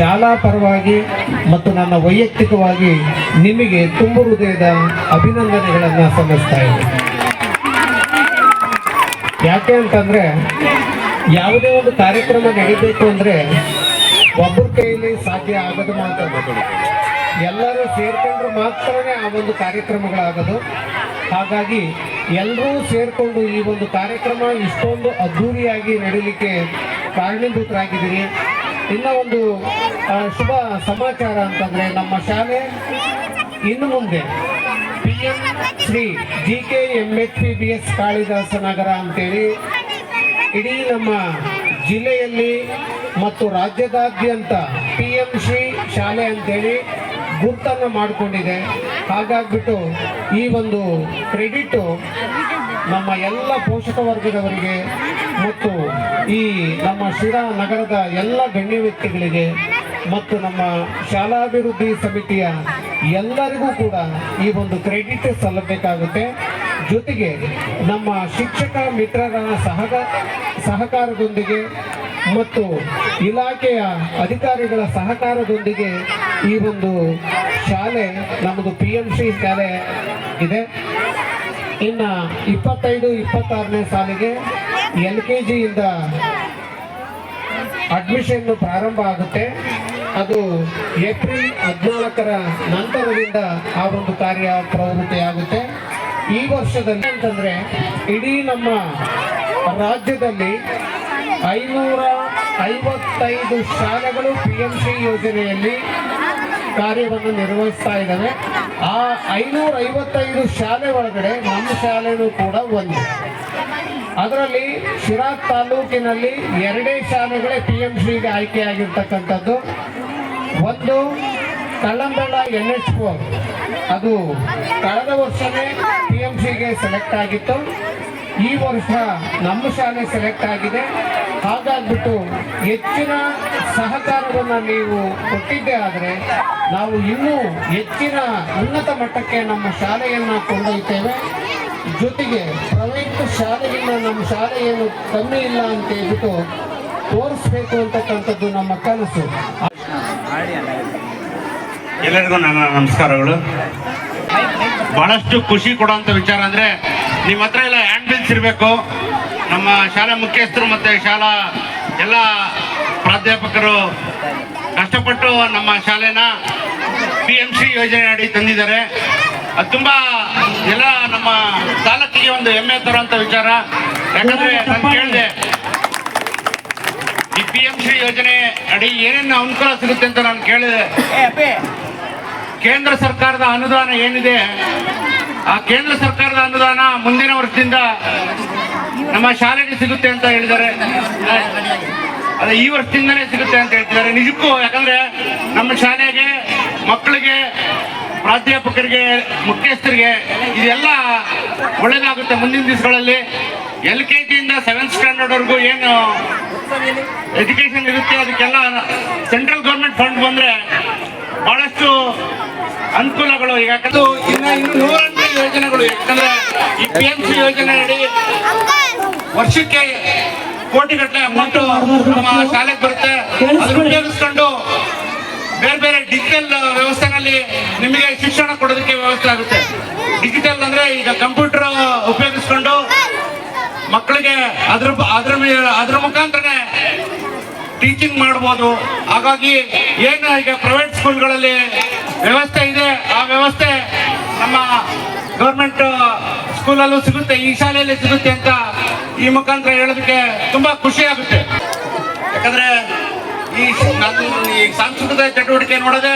ಶಾಲಾ ಪರವಾಗಿ ಮತ್ತು ನನ್ನ ವೈಯಕ್ತಿಕವಾಗಿ ನಿಮಗೆ ತುಂಬು ಹೃದಯದ ಅಭಿನಂದನೆಗಳನ್ನು ಸಲ್ಲಿಸ್ತಾ ಇದ್ದೀನಿ. ಯಾಕೆ ಅಂತಂದರೆ ಯಾವುದೇ ಒಂದು ಕಾರ್ಯಕ್ರಮ ನಡೀಬೇಕು ಅಂದರೆ ಒಬ್ಬರ ಕೈಯಲ್ಲಿ ಸಾಧ್ಯ ಆಗೋದು ಮಾತ್ರ. ಎಲ್ಲರೂ ಸೇರಿಕೊಂಡ್ರೆ ಮಾತ್ರನೇ ಆ ಒಂದು ಕಾರ್ಯಕ್ರಮಗಳಾಗೋದು. ಹಾಗಾಗಿ ಎಲ್ಲರೂ ಸೇರಿಕೊಂಡು ಈ ಒಂದು ಕಾರ್ಯಕ್ರಮ ಇಷ್ಟೊಂದು ಅದ್ಧೂರಿಯಾಗಿ ನಡೀಲಿಕ್ಕೆ ಕಾರಣೀಭೂತರಾಗಿದ್ದೀರಿ. ಇನ್ನ ಒಂದು ಶುಭ ಸಮಾಚಾರ ಅಂತಂದ್ರೆ ನಮ್ಮ ಶಾಲೆ ಇನ್ನು ಮುಂದೆ P M Shri G K M H P B S Kalidasa Nagar ಅಂತೇಳಿ ಇಡೀ ನಮ್ಮ ಜಿಲ್ಲೆಯಲ್ಲಿ ಮತ್ತು ರಾಜ್ಯದಾದ್ಯಂತ ಪಿ ಎಂ ಶ್ರೀ ಶಾಲೆ ಅಂತೇಳಿ ಗುರ್ತನ್ನು ಮಾಡಿಕೊಂಡಿದೆ. ಹಾಗಾಗ್ಬಿಟ್ಟು ಈ ಒಂದು ಕ್ರೆಡಿಟು ನಮ್ಮ ಎಲ್ಲ ಪೋಷಕ ವರ್ಗದವರಿಗೆ ಮತ್ತು ಈ ನಮ್ಮ ಶಿರಾ ನಗರದ ಎಲ್ಲ ಗಣ್ಯ ವ್ಯಕ್ತಿಗಳಿಗೆ ಮತ್ತು ನಮ್ಮ ಶಾಲಾಭಿವೃದ್ಧಿ ಸಮಿತಿಯ ಎಲ್ಲರಿಗೂ ಕೂಡ ಈ ಒಂದು ಕ್ರೆಡಿಟ್ ಸಲ್ಲಬೇಕಾಗುತ್ತೆ. ಜೊತೆಗೆ ನಮ್ಮ ಶಿಕ್ಷಕ ಮಿತ್ರರ ಸಹಗ ಸಹಕಾರದೊಂದಿಗೆ ಮತ್ತು ಇಲಾಖೆಯ ಅಧಿಕಾರಿಗಳ ಸಹಕಾರದೊಂದಿಗೆ ಈ ಒಂದು ಶಾಲೆ, ನಮ್ಮದು ಪಿ ಎಂ ಸಿ ಶಾಲೆ ಇದೆ. ಇನ್ನು ಇಪ್ಪತ್ತೈದು, ಇಪ್ಪತ್ತಾರನೇ ಸಾಲಿಗೆ ಎಲ್ ಕೆ ಜಿಯಿಂದ ಅಡ್ಮಿಷನ್ ಪ್ರಾರಂಭ ಆಗುತ್ತೆ. ಅದು ಏಪ್ರಿಲ್ ಹದಿನಾಲ್ಕರ ನಂತರದಿಂದ ಆ ಒಂದು ಕಾರ್ಯ ಪ್ರವೃತ್ತಿಯಾಗುತ್ತೆ ಈ ವರ್ಷದಲ್ಲಿ ಅಂತಂದ್ರೆ ಇಡೀ ನಮ್ಮ ರಾಜ್ಯದಲ್ಲಿ ಐನೂರ ಐವತ್ತೈದು ಶಾಲೆಗಳು ಪಿ ಎಂ ಸಿ ಯೋಜನೆಯಲ್ಲಿ ಕಾರ್ಯವನ್ನು ನಿರ್ವಹಿಸ್ತಾ ಇದ್ದಾವೆ. ಆ ಐನೂರ ಐವತ್ತೈದು ಶಾಲೆ ಒಳಗಡೆ ನಮ್ಮ ಶಾಲೆನೂ ಕೂಡ ಒಂದು. ಅದರಲ್ಲಿ ಶಿರಾ ತಾಲೂಕಿನಲ್ಲಿ ಎರಡೇ ಶಾಲೆಗಳೇ ಪಿ ಎಂ ಶ್ರೀಗೆ ಆಯ್ಕೆಯಾಗಿರ್ತಕ್ಕಂಥದ್ದು. ಒಂದು ಕಳ್ಳಂಬೆಳ್ಳ ಎನ್ ಎಚ್ ಫೋರ್ ಅದು ಕಳೆದ ವರ್ಷವೇ ಪಿ ಎಂ ಸಿಗೆ ಸೆಲೆಕ್ಟ್ ಆಗಿತ್ತು. ಈ ವರ್ಷ ನಮ್ಮ ಶಾಲೆ ಸೆಲೆಕ್ಟ್ ಆಗಿದೆ. ಹಾಗಾಗ್ಬಿಟ್ಟು ಹೆಚ್ಚಿನ ಸಹಕಾರವನ್ನು ನೀವು ಕೊಟ್ಟಿದ್ದೇ ಆದರೆ ನಾವು ಇನ್ನೂ ಹೆಚ್ಚಿನ ಉನ್ನತ ಮಟ್ಟಕ್ಕೆ ನಮ್ಮ ಶಾಲೆಯನ್ನು ಕೊಂಡೊಯ್ತೇವೆ. ಜೊತೆಗೆ ಪ್ರೈವೇಟ್ ಶಾಲೆಗಿಂತ ನಮ್ಮ ಶಾಲೆ ಏನು ಕಮ್ಮಿ ಇಲ್ಲ ಅಂತ ಹೇಳ್ಬಿಟ್ಟು ತೋರಿಸ್ಬೇಕು ಅಂತಕ್ಕಂಥದ್ದು ನಮ್ಮ ಕನಸು. ಎಲ್ಲರಿಗೂ ನನ್ನ ನಮಸ್ಕಾರಗಳು. ಬಹಳಷ್ಟು ಖುಷಿ ಕೊಡುವಂತ ವಿಚಾರ ಅಂದ್ರೆ ನಿಮ್ಮ ಹತ್ರ ಎಲ್ಲ ಹ್ಯಾಂಡ್ ಬಿಲ್ಸ್ ಇರಬೇಕು. ನಮ್ಮ ಶಾಲಾ ಮುಖ್ಯಸ್ಥರು ಮತ್ತೆ ಶಾಲಾ ಎಲ್ಲ ಪ್ರಾಧ್ಯಾಪಕರು ಕಷ್ಟಪಟ್ಟು ನಮ್ಮ ಶಾಲೆನ ಪಿ ಎಂ ಸಿ ಯೋಜನೆ ಅಡಿ ತಂದಿದ್ದಾರೆ. ಅದು ತುಂಬ ಎಲ್ಲ ನಮ್ಮ ತಾಲೂಕಿಗೆ ಒಂದು ಹೆಮ್ಮೆ ತರುವಂತ ವಿಚಾರ. ಯಾಕಂದ್ರೆ ನಾನು ಕೇಳಿದೆ ಈ ಪಿ ಎಂ ಸಿ ಯೋಜನೆ ಅಡಿ ಏನೇನು ಅನುಕೂಲ ಸಿಗುತ್ತೆ ಅಂತ ನಾನು ಕೇಳಿದೆ. ಕೇಂದ್ರ ಸರ್ಕಾರದ ಅನುದಾನ ಏನಿದೆ ಆ ಕೇಂದ್ರ ಸರ್ಕಾರದ ಅನುದಾನ ಮುಂದಿನ ವರ್ಷದಿಂದ ನಮ್ಮ ಶಾಲೆಗೆ ಸಿಗುತ್ತೆ ಅಂತ ಹೇಳಿದ್ದಾರೆ. ಅದೇ ಈ ವರ್ಷದಿಂದನೇ ಸಿಗುತ್ತೆ ಅಂತ ಹೇಳ್ತಿದ್ದಾರೆ. ನಿಜಕ್ಕೂ ಯಾಕಂದ್ರೆ ನಮ್ಮ ಶಾಲೆಗೆ ಮಕ್ಕಳಿಗೆ ಪ್ರಾಧ್ಯಾಪಕರಿಗೆ ಮುಖ್ಯಸ್ಥರಿಗೆ ಇದೆಲ್ಲ ಒಳ್ಳೇದಾಗುತ್ತೆ ಮುಂದಿನ ದಿವಸಗಳಲ್ಲಿ. ಎಲ್ ಕೆ ಜಿಯಿಂದ ಸೆವೆಂತ್ ಸ್ಟ್ಯಾಂಡರ್ಡ್ವರೆಗೂ ಏನು ಎಜುಕೇಶನ್ ಇರುತ್ತೆ ಅದಕ್ಕೆಲ್ಲ ಸೆಂಟ್ರಲ್ ಗೌರ್ಮೆಂಟ್ ಫಂಡ್ ಬಂದ್ರೆ ಬಹಳಷ್ಟು ಅನುಕೂಲಗಳು. ಈಗ ಯಾಕಂದ್ರೆ ಇನ್ನ ನೂರೆಂಟು ಯೋಜನೆಗಳು ಯಾಕಂದ್ರೆ ಈ ಪಿ ಎಂ ಸಿ ಯೋಜನೆ ಅಡಿ ವರ್ಷಕ್ಕೆ ಕೋಟಿಗಟ್ಟಲೆ ಅಮೌಂಟ್ ನಮ್ಮ ಶಾಲೆಗೆ ಬರುತ್ತೆ. ಅದನ್ನು ಉಪಯೋಗಿಸ್ಕೊಂಡು ಬೇರೆ ಬೇರೆ ಡಿಜಿಟಲ್ ವ್ಯವಸ್ಥೆನಲ್ಲಿ ನಿಮಗೆ ಶಿಕ್ಷಣ ಕೊಡೋದಕ್ಕೆ ವ್ಯವಸ್ಥೆ ಆಗುತ್ತೆ. ಡಿಜಿಟಲ್ ಅಂದ್ರೆ ಈಗ ಕಂಪ್ಯೂಟರ್ ಉಪಯೋಗಿಸ್ಕೊಂಡು ಮಕ್ಕಳಿಗೆ ಅದ್ರ ಅದ್ರ ಅದ್ರ ಮುಖಾಂತರನೇ ಟೀಚಿಂಗ್ ಮಾಡ್ಬೋದು. ಹಾಗಾಗಿ ಏನು ಈಗ ಪ್ರೈವೇಟ್ ಸ್ಕೂಲ್ಗಳಲ್ಲಿ ವ್ಯವಸ್ಥೆ ಇದೆ ಆ ವ್ಯವಸ್ಥೆ ನಮ್ಮ ಗೌರ್ಮೆಂಟ್ ಸ್ಕೂಲಲ್ಲೂ ಸಿಗುತ್ತೆ ಈ ಶಾಲೆಯಲ್ಲಿ ಸಿಗುತ್ತೆ ಅಂತ ಈ ಮುಖಾಂತರ ಹೇಳೋದಕ್ಕೆ ತುಂಬಾ ಖುಷಿ ಆಗುತ್ತೆ. ಯಾಕಂದ್ರೆ ಈ ಈ ಸಾಂಸ್ಕೃತಿಕ ಚಟುವಟಿಕೆ ನೋಡದೆ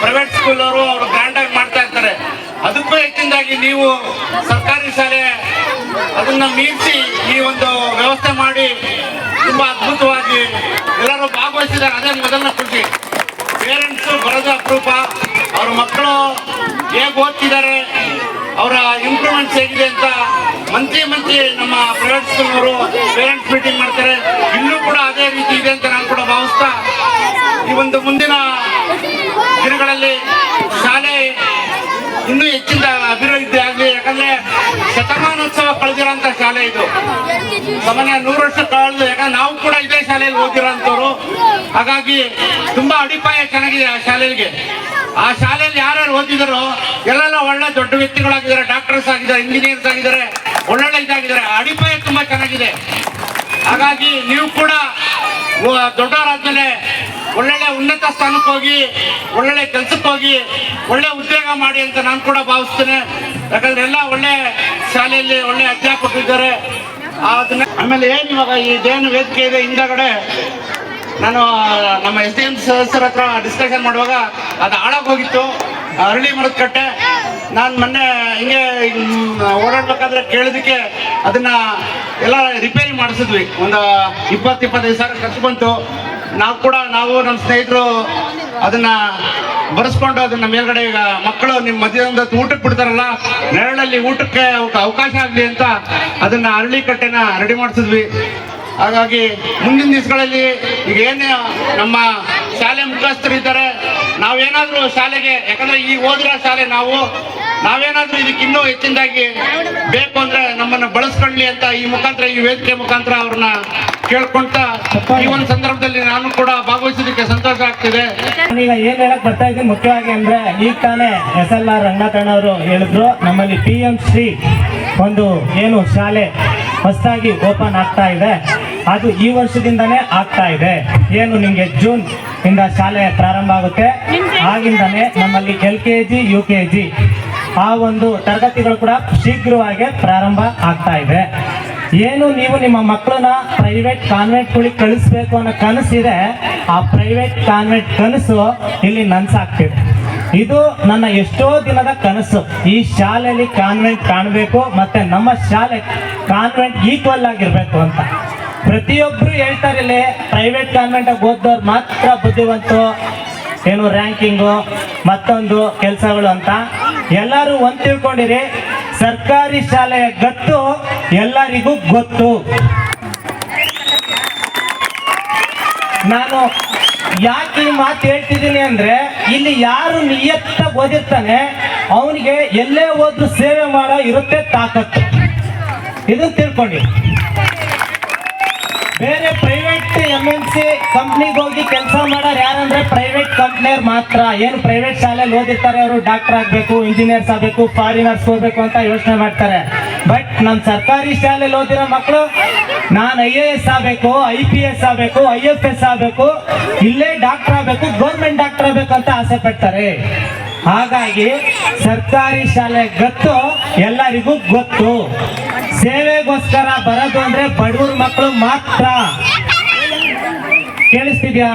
ಪ್ರೈವೇಟ್ ಸ್ಕೂಲ್ ಅವರು ಅವರು ಗ್ರ್ಯಾಂಡ್ ಆಗಿ ಮಾಡ್ತಾ ಇರ್ತಾರೆ. ಅದಕ್ಕೂ ಹೆಚ್ಚಿನದಾಗಿ ನೀವು ಸರ್ಕಾರಿ ಶಾಲೆ ಅದನ್ನ ಮೀರಿಸಿ ಈ ಒಂದು ವ್ಯವಸ್ಥೆ ಮಾಡಿ ತುಂಬಾ ಅದ್ಭುತವಾಗಿ ಎಲ್ಲರೂ ಭಾಗವಹಿಸಿದ್ದಾರೆ. ಅದೇ ಮೊದಲನೇ ಖುಷಿ. ಪೇರೆಂಟ್ಸ್ ಬರೋದು ಅಪರೂಪ ಅವ್ರ ಮಕ್ಕಳು ಹೇಗೆ ಓದ್ತಿದ್ದಾರೆ, ಅವರ ಇಂಪ್ರೂವ್ಮೆಂಟ್ಸ್ ಹೇಗಿದೆ ಅಂತ ಮಂತ್ಲಿ ಮಂತ್ರಿ ನಮ್ಮ ಪ್ರೈವೇಟ್ ಸ್ಕೂಲ್ನವರು ಪೇರೆಂಟ್ಸ್ ಮೀಟಿಂಗ್ ಮಾಡ್ತಾರೆ. ಇನ್ನೂ ಕೂಡ ಅದೇ ರೀತಿ ಇದೆ ಅಂತ ನಾನು ಕೂಡ ಭಾವಿಸ್ತಾ ಈ ಒಂದು ಮುಂದಿನ ದಿನಗಳಲ್ಲಿ ಶಾಲೆ ಇನ್ನೂ ಹೆಚ್ಚಿನ ಅಭಿವೃದ್ಧಿ ಆಗಲಿ. ಯಾಕಂದ್ರೆ ಶತ ಶತಮಾನೋತ್ಸವ ಕಳೆದಿರೋಂಥ ಶಾಲೆ ಇದು. ಸಾಮಾನ್ಯ ನೂರು ವರ್ಷ ಕಳೆದು, ಯಾಕಂದ್ರೆ ನಾವು ಕೂಡ ಇದೇ ಶಾಲೆಯಲ್ಲಿ ಓದಿರೋಂಥವ್ರು ಹಾಗಾಗಿ ತುಂಬಾ ಅಡಿಪಾಯ ಚೆನ್ನಾಗಿದೆ ಆ ಶಾಲೆಗೆ. ಆ ಶಾಲೆಯಲ್ಲಿ ಯಾರ್ಯಾರು ಓದಿದಾರೋ ಎಲ್ಲೆಲ್ಲ ಒಳ್ಳೆ ದೊಡ್ಡ ವ್ಯಕ್ತಿಗಳಾಗಿದ್ದಾರೆ ಡಾಕ್ಟರ್ಸ್ ಆಗಿದ್ದಾರೆ ಇಂಜಿನಿಯರ್ಸ್ ಆಗಿದ್ದಾರೆ, ಒಳ್ಳೊಳ್ಳೆ ಇದಾಗಿದ್ದಾರೆ. ಅಡಿಪಾಯ ತುಂಬಾ ಚೆನ್ನಾಗಿದೆ. ಹಾಗಾಗಿ ನೀವು ಕೂಡ ದೊಡ್ಡ ದೊಡ್ಡವರಾದ್ಮೇಲೆ ಒಳ್ಳೊಳ್ಳೆ ಉನ್ನತ ಸ್ಥಾನಕ್ಕೆ ಹೋಗಿ, ಒಳ್ಳೊಳ್ಳೆ ಕೆಲ್ಸಕ್ಕೆ ಹೋಗಿ, ಒಳ್ಳೆ ಉದ್ಯೋಗ ಮಾಡಿ ಅಂತ ನಾನು ಕೂಡ ಭಾವಿಸ್ತೇನೆ. ಯಾಕಂದ್ರೆ ಎಲ್ಲ ಒಳ್ಳೆ ಶಾಲೆಯಲ್ಲಿ ಒಳ್ಳೆ ಅಧ್ಯಾಪಕರು ಇದ್ದಾರೆ. ಅದನ್ನ ಆಮೇಲೆ ಏನು ಇವಾಗ ಇದೇನು ವೇದಿಕೆ ಇದೆ ಹಿಂದಗಡೆ? ನಾನು, ನಮ್ಮ ಎಸ್ ಡಿ ಎಂ ಸದಸ್ಯರ ಹತ್ರ ಡಿಸ್ಕಷನ್ ಮಾಡುವಾಗ ಅದು ಹಾಳಾಗಿ ಹೋಗಿತ್ತು. ಅರಳಿ ಮರದ ಕಟ್ಟೆ. ನಾನು ಮೊನ್ನೆ ಹಿಂಗೆ ಓಡಾಡ್ಬೇಕಾದ್ರೆ ಕೇಳಿದಕ್ಕೆ ಅದನ್ನ ಎಲ್ಲ ರಿಪೇರಿ ಮಾಡಿಸಿದ್ವಿ. ಒಂದು ಇಪ್ಪತ್ತು, ಇಪ್ಪತ್ತೈದು ಸಾವಿರ ಖರ್ಚು ಬಂತು. ನಾವು ಕೂಡ, ನಾವು ನಮ್ಮ ಸ್ನೇಹಿತರು ಅದನ್ನ ಬರೆಸ್ಕೊಂಡು ಅದನ್ನ ಮೇಲ್ಗಡೆ ಈಗ ಮಕ್ಕಳು ನಿಮ್ಮ ಮಧ್ಯದಿಂದ ಊಟಕ್ಕೆ ಬಿಡ್ತಾರಲ್ಲ, ನೆರಳಲ್ಲಿ ಊಟಕ್ಕೆ ಅವಕಾಶ ಆಗಲಿ ಅಂತ ಅದನ್ನ ಅರಳಿ ಕಟ್ಟೆನ ರೆಡಿ ಮಾಡಿಸಿದ್ವಿ. ಹಾಗಾಗಿ ಮುಂದಿನ ದಿವಸಗಳಲ್ಲಿ ಈಗ ಏನೇ ನಮ್ಮ ಶಾಲೆ ಮುಖ್ಯಸ್ಥರು ಇದ್ದಾರೆ, ನಾವೇನಾದ್ರೂ ಶಾಲೆಗೆ, ಯಾಕಂದ್ರೆ ಈ ಓದಿರೋ ಶಾಲೆ ನಾವು, ನಾವೇನಾದರೂ ಇದಕ್ಕೆ ಇನ್ನೂ ಹೆಚ್ಚಿನದಾಗಿ ಬೇಕು ಅಂದರೆ ನಮ್ಮನ್ನ ಬಳಸ್ಕೊಳ್ಳಿ ಅಂತ ಈ ಮುಖಾಂತರ, ಈ ವೇದಿಕೆ ಮುಖಾಂತರ ಅವ್ರನ್ನ ಕೇಳ್ಕೊಂತ ಈ ಒಂದು ಸಂದರ್ಭದಲ್ಲಿ ನಾನು ಕೂಡ ಭಾಗವಹಿಸೋದಕ್ಕೆ ಸಂತೋಷ ಆಗ್ತಿದೆ. ಈಗ ಏನ್ ಹೇಳಕ್ ಬರ್ತಾ ಇದ್ದೀನಿ, ಮುಖ್ಯವಾಗಿ ಅಂದ್ರೆ ಈಗ ತಾನೇ ಎಸ್ ಎಲ್ ಆರ್ ರಂಗಕರ್ಣ ಅವರು ಹೇಳಿದ್ರು, ನಮ್ಮಲ್ಲಿ ಪಿ ಎಂ ಶ್ರೀ ಒಂದು ಏನು ಶಾಲೆ ಹೊಸದಾಗಿ ಓಪನ್ ಆಗ್ತಾ ಇದೆ. ಅದು ಈ ವರ್ಷದಿಂದನೇ ಆಗ್ತಾ ಇದೆ. ಏನು ನಿಮಗೆ ಜೂನ್ ಇಂದ ಶಾಲೆ ಪ್ರಾರಂಭ ಆಗುತ್ತೆ. ಆಗಿಂದನೇ ನಮ್ಮಲ್ಲಿ L K G, U K G ಆ ಒಂದು ತರಗತಿಗಳು ಕೂಡ ಶೀಘ್ರವಾಗಿ ಪ್ರಾರಂಭ ಆಗ್ತಾ ಇದೆ. ಏನು ನೀವು ನಿಮ್ಮ ಮಕ್ಕಳನ್ನ ಪ್ರೈವೇಟ್ ಕಾನ್ವೆಂಟ್ಗಳಿಗೆ ಕಳಿಸ್ಬೇಕು ಅನ್ನೋ ಕನಸಿದೆ, ಆ ಪ್ರೈವೇಟ್ ಕಾನ್ವೆಂಟ್ ಕನಸು ಇಲ್ಲಿ ನನ್ಸಾಗ್ತಿದೆ. ಇದು ನನ್ನ ಎಷ್ಟೋ ದಿನದ ಕನಸು. ಈ ಶಾಲೆಯಲ್ಲಿ ಕಾನ್ವೆಂಟ್ ಕಾಣಬೇಕು, ಮತ್ತೆ ನಮ್ಮ ಶಾಲೆ ಕಾನ್ವೆಂಟ್ ಈಕ್ವಲ್ ಆಗಿರ್ಬೇಕು ಅಂತ. ಪ್ರತಿಯೊಬ್ರು ಹೇಳ್ತಾರೆ ಇಲ್ಲಿ ಪ್ರೈವೇಟ್ ಕಾನ್ವೆಂಟ್ ಓದ್ದವ್ರು ಮಾತ್ರ ಬುದ್ಧಿವಂತು ಏನು ರ್ಯಾಂಕಿಂಗು ಮತ್ತೊಂದು ಕೆಲಸಗಳು ಅಂತ. ಎಲ್ಲರೂ ಒಂದು ತಿಳ್ಕೊಂಡಿರಿ, ಸರ್ಕಾರಿ ಶಾಲೆಯ ಗತ್ತು ಎಲ್ಲರಿಗೂ ಗೊತ್ತು. ನಾನು ಯಾಕೆ ಈ ಮಾತು ಹೇಳ್ತಿದ್ದೀನಿ ಅಂದ್ರೆ, ಇಲ್ಲಿ ಯಾರು ನಿಯತ್ತ ಓದಿರ್ತಾನೆ, ಅವನಿಗೆ ಎಲ್ಲೇ ಹೋದ್ರು ಸೇವೆ ಮಾಡೋ ಇರುತ್ತೆ ತಾಕತ್ತು. ಇದನ್ನ ತಿಳ್ಕೊಂಡಿ ಬೇರೆ ಪ್ರೈವೇಟ್ ಎಂ ಎನ್ ಸಿ ಕಂಪ್ನಿಗೆ ಹೋಗಿ ಕೆಲಸ ಮಾಡೋರು ಯಾರಂದ್ರೆ ಮಾತ್ರ, ಏನು ಪ್ರೈವೇಟ್ ಶಾಲೆಯಲ್ಲಿ ಓದಿರ್ತಾರೆ ಅವರು ಡಾಕ್ಟರ್ ಆಗಬೇಕು ಇಂಜಿನಿಯರ್ಸ್ ಆಗಬೇಕು ಫಾರಿನರ್ಸ್ ಹೋಗ್ಬೇಕು ಅಂತ ಯೋಚನೆ ಮಾಡ್ತಾರೆ. ಬಟ್ ನಮ್ಮ ಸರ್ಕಾರಿ ಶಾಲೆಯಲ್ಲಿ ಓದಿರೋ ಮಕ್ಕಳು ನಾನು ಐ ಎ ಎಸ್ ಆಗಬೇಕು ಐ ಪಿ ಎಸ್ ಆಗಬೇಕು ಐ ಎಫ್ ಎಸ್ ಆಗಬೇಕು, ಇಲ್ಲೇ ಡಾಕ್ಟರ್ ಆಗಬೇಕು ಗೌರ್ಮೆಂಟ್ ಡಾಕ್ಟರ್ ಆಗಬೇಕು ಅಂತ ಆಸೆ ಪಡ್ತಾರೆ. ಹಾಗಾಗಿ ಸರ್ಕಾರಿ ಶಾಲೆ ಗೊತ್ತು, ಎಲ್ಲರಿಗೂ ಗೊತ್ತು. ಸೇವೆಗೋಸ್ಕರ ಬರೋದು ಅಂದ್ರೆ ಬಡವ್ರ ಮಕ್ಕಳು ಮಾತ್ರ. ಕೇಳಿಸ್ತಿದ್ಯಾ?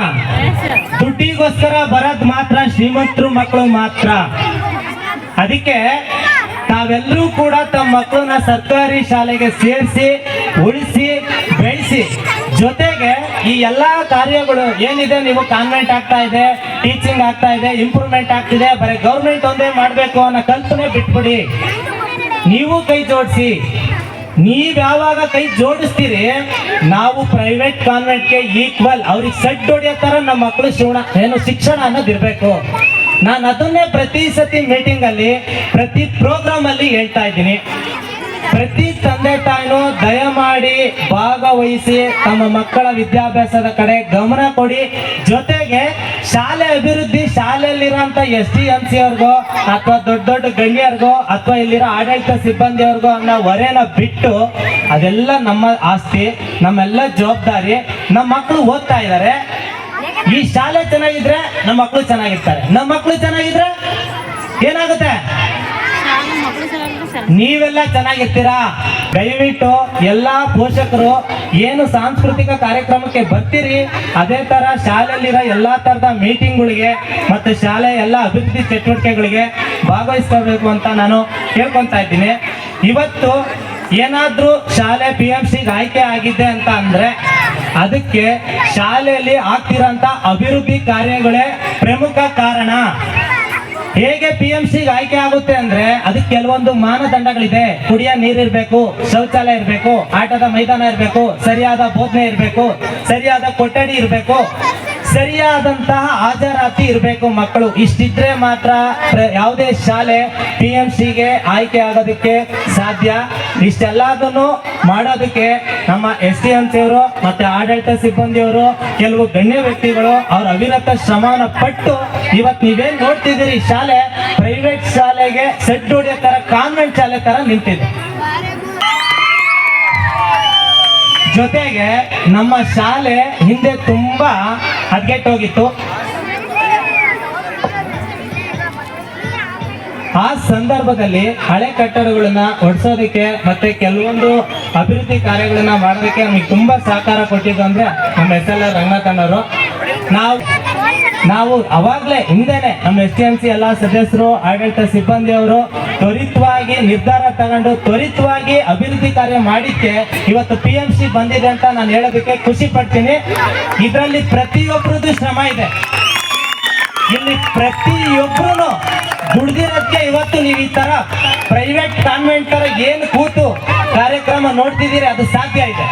ದುಡ್ಡಿಗೋಸ್ಕರ ಬರೋದು ಮಾತ್ರ, ಶ್ರೀಮಂತರು ಮಕ್ಕಳು ಮಾತ್ರ. ಅದಕ್ಕೆ ತಾವೆಲ್ಲರೂ ಕೂಡ ತಮ್ಮ ಮಕ್ಕಳನ್ನ ಸರ್ಕಾರಿ ಶಾಲೆಗೆ ಸೇರಿಸಿ, ಉಳಿಸಿ, ಬೆಳೆಸಿ. ಜೊತೆಗೆ ಈ ಎಲ್ಲ ಕಾರ್ಯಗಳು ಏನಿದೆ, ನೀವು ಕಾನ್ವೆಂಟ್ ಆಗ್ತಾ ಇದೆ, ಟೀಚಿಂಗ್ ಆಗ್ತಾ ಇದೆ, ಇಂಪ್ರೂವ್ಮೆಂಟ್ ಆಗ್ತಿದೆ, ಬರೀ ಗೌರ್ಮೆಂಟ್ ಒಂದೇ ಮಾಡಬೇಕು ಅನ್ನೋ ಕಲ್ಪನೆ ಬಿಟ್ಬಿಡಿ. ನೀವು ಕೈ ಜೋಡಿಸಿ. ನೀವ್ ಯಾವಾಗ ಕೈ ಜೋಡಿಸ್ತೀರಿ, ನಾವು ಪ್ರೈವೇಟ್ ಕಾನ್ವೆಂಟ್ಗೆ ಈಕ್ವಲ್ ಅವ್ರಿಗೆ ಸೆಟ್ ಹೊಡಿಯೋ ತರ ನಮ್ಮ ಮಕ್ಕಳು ಶಿವಣ, ಏನು ಶಿಕ್ಷಣ ಅನ್ನೋದು ಇರ್ಬೇಕು. ನಾನು ಅದನ್ನೇ ಪ್ರತಿ ಸತಿ ಮೀಟಿಂಗ್ ಅಲ್ಲಿ, ಪ್ರತಿ ಪ್ರೋಗ್ರಾಮ್ ಅಲ್ಲಿ ಹೇಳ್ತಾ ಇದ್ದೀನಿ. ಪ್ರತಿ ತಂದೆ ತಾಯಿನೂ ದಯಮಾಡಿ ಭಾಗವಹಿಸಿ ತಮ್ಮ ಮಕ್ಕಳ ವಿದ್ಯಾಭ್ಯಾಸದ ಕಡೆ ಗಮನ ಕೊಡಿ. ಜೊತೆಗೆ ಶಾಲೆ ಅಭಿವೃದ್ಧಿ ಶಾಲೆಯಲ್ಲಿರೋಂಥ ಎಸ್ ಡಿ ಎಂ ಸಿ ಅವ್ರಿಗೋ ಅಥವಾ ದೊಡ್ಡ ದೊಡ್ಡ ಗಣ್ಯರ್ಗೋ ಅಥವಾ ಇಲ್ಲಿರೋ ಆಡಳಿತ ಸಿಬ್ಬಂದಿಯವ್ರಿಗೋ ಅನ್ನೋ ಹೊರೆನ ಬಿಟ್ಟು ಅದೆಲ್ಲ ನಮ್ಮ ಆಸ್ತಿ, ನಮ್ಮೆಲ್ಲ ಜವಾಬ್ದಾರಿ, ನಮ್ಮ ಮಕ್ಕಳು ಓದ್ತಾ ಇದ್ದಾರೆ. ಈ ಶಾಲೆ ಚೆನ್ನಾಗಿದ್ರೆ ನಮ್ಮ ಮಕ್ಕಳು ಚೆನ್ನಾಗಿರ್ತಾರೆ. ನಮ್ಮ ಮಕ್ಕಳು ಚೆನ್ನಾಗಿದ್ರೆ ಏನಾಗುತ್ತೆ? ನೀವೆಲ್ಲ ಚೆನ್ನಾಗಿರ್ತೀರಾ? ದಯವಿಟ್ಟು ಎಲ್ಲಾ ಪೋಷಕರು ಏನು ಸಾಂಸ್ಕೃತಿಕ ಕಾರ್ಯಕ್ರಮಕ್ಕೆ ಬರ್ತೀರಿ? ಅದೇ ತರ ಶಾಲೆಯಲ್ಲಿರೋ ಎಲ್ಲಾ ತರದ ಮೀಟಿಂಗ್ಗಳಿಗೆ ಮತ್ತೆ ಶಾಲೆ ಎಲ್ಲ ಅಭಿವೃದ್ಧಿ ಚಟುವಟಿಕೆಗಳಿಗೆ ಭಾಗವಹಿಸ್ಕೋಬೇಕು ಅಂತ ನಾನು ಹೇಳ್ಕೊಂತಾ ಇದ್ದೀನಿ. ಇವತ್ತು ಏನಾದ್ರೂ ಶಾಲೆ ಪಿ ಎಂ ಸಿಗೆ ಆಯ್ಕೆ ಆಗಿದೆ ಅಂತ ಅಂದ್ರೆ ಅದಕ್ಕೆ ಶಾಲೆಯಲ್ಲಿ ಆಗ್ತಿರೋಂಥ ಅಭಿವೃದ್ಧಿ ಕಾರ್ಯಗಳೇ ಪ್ರಮುಖ ಕಾರಣ. ಹೇಗೆ ಪಿ ಎಂ ಸಿಗೆ ಆಯ್ಕೆ ಆಗುತ್ತೆ ಅಂದ್ರೆ ಅದಕ್ಕೆ ಕೆಲವೊಂದು ಮಾನದಂಡಗಳಿದೆ. ಕುಡಿಯ ನೀರಿರ್ಬೇಕು ಶೌಚಾಲಯ ಇರಬೇಕು, ಆಟದ ಮೈದಾನ ಇರಬೇಕು, ಸರಿಯಾದ ಬೋಧನೆ ಇರಬೇಕು, ಸರಿಯಾದ ಕೊಠಡಿ ಇರಬೇಕು. ಸರಿಯಾದಂತಹ ಹಾಜರಾತಿ ಇರಬೇಕು ಮಕ್ಕಳು. ಇಷ್ಟಿದ್ರೆ ಮಾತ್ರ ಯಾವುದೇ ಶಾಲೆ ಪಿ ಎಂ ಸಿಗೆ ಆಯ್ಕೆ ಆಗೋದಕ್ಕೆ ಸಾಧ್ಯ. ಇಷ್ಟೆಲ್ಲದನ್ನು ಮಾಡೋದಕ್ಕೆ ನಮ್ಮ ಎಸ್ ಡಿ ಎಂ ಅವರು ಮತ್ತೆ ಆಡಳಿತ ಸಿಬ್ಬಂದಿಯವರು ಕೆಲವು ಗಣ್ಯ ವ್ಯಕ್ತಿಗಳು ಅವ್ರ ಅವಿರತ ಶ್ರಮಾನ ಪಟ್ಟು ಇವತ್ತು ನೀವೇನ್ ನೋಡ್ತಿದ್ದೀರಿ, ಶಾಲೆ ಪ್ರೈವೇಟ್ ಶಾಲೆಗೆ ಸೆಡ್ ಹೊಡೆಯೋ ತರ ಕಾನ್ವೆಂಟ್ ಶಾಲೆ ತರ ನಿಂತಿದೆ. ಜೊತೆಗೆ ನಮ್ಮ ಶಾಲೆ ಹಿಂದೆ ತುಂಬಾ ಹದ್ಗೆಟ್ಟೋಗಿತ್ತು. ಆ ಸಂದರ್ಭದಲ್ಲಿ ಹಳೆ ಕಟ್ಟಡಗಳನ್ನ ಒಡ್ಸೋದಕ್ಕೆ ಮತ್ತೆ ಕೆಲವೊಂದು ಅಭಿವೃದ್ಧಿ ಕಾರ್ಯಗಳನ್ನ ಮಾಡೋದಕ್ಕೆ ನಮಗೆ ತುಂಬಾ ಸಹಕಾರ ಕೊಟ್ಟಿದ್ದು ಅಂದ್ರೆ ನಮ್ಮ ಎಸ್ ಎಲ್ ಆರ್ ರಂಗನಾಥನವರು ನಾವು ನಾವು ಅವಾಗ್ಲೇ ಹಿಂದೆನೆ ನಮ್ಮ ಎಸ್ ಟಿ ಎಂ ಸಿ ಎಲ್ಲ ಸದಸ್ಯರು, ಆಡಳಿತ ಸಿಬ್ಬಂದಿಯವರು ತ್ವರಿತವಾಗಿ ನಿರ್ಧಾರ ತಗೊಂಡು ತ್ವರಿತವಾಗಿ ಅಭಿವೃದ್ಧಿ ಕಾರ್ಯ ಮಾಡಿದ್ದೆ ಇವತ್ತು ಪಿ ಎಂ ಸಿ ಬಂದಿದೆ ಅಂತ ನಾನು ಹೇಳೋದಕ್ಕೆ ಖುಷಿ ಪಡ್ತೀನಿ. ಇದರಲ್ಲಿ ಪ್ರತಿಯೊಬ್ಬರದ್ದು ಶ್ರಮ ಇದೆ. ಇಲ್ಲಿ ಪ್ರತಿಯೊಬ್ಬರು ದುಡ್ದಿರೋದಕ್ಕೆ ಇವತ್ತು ನೀವು ಈ ತರ ಪ್ರೈವೇಟ್ ಕಾನ್ವೆಂಟ್ ತರ ಏನು ಕೂತು ಕಾರ್ಯಕ್ರಮ ನೋಡ್ತಿದ್ದೀರಿ, ಅದು ಸಾಧ್ಯ ಇದೆ.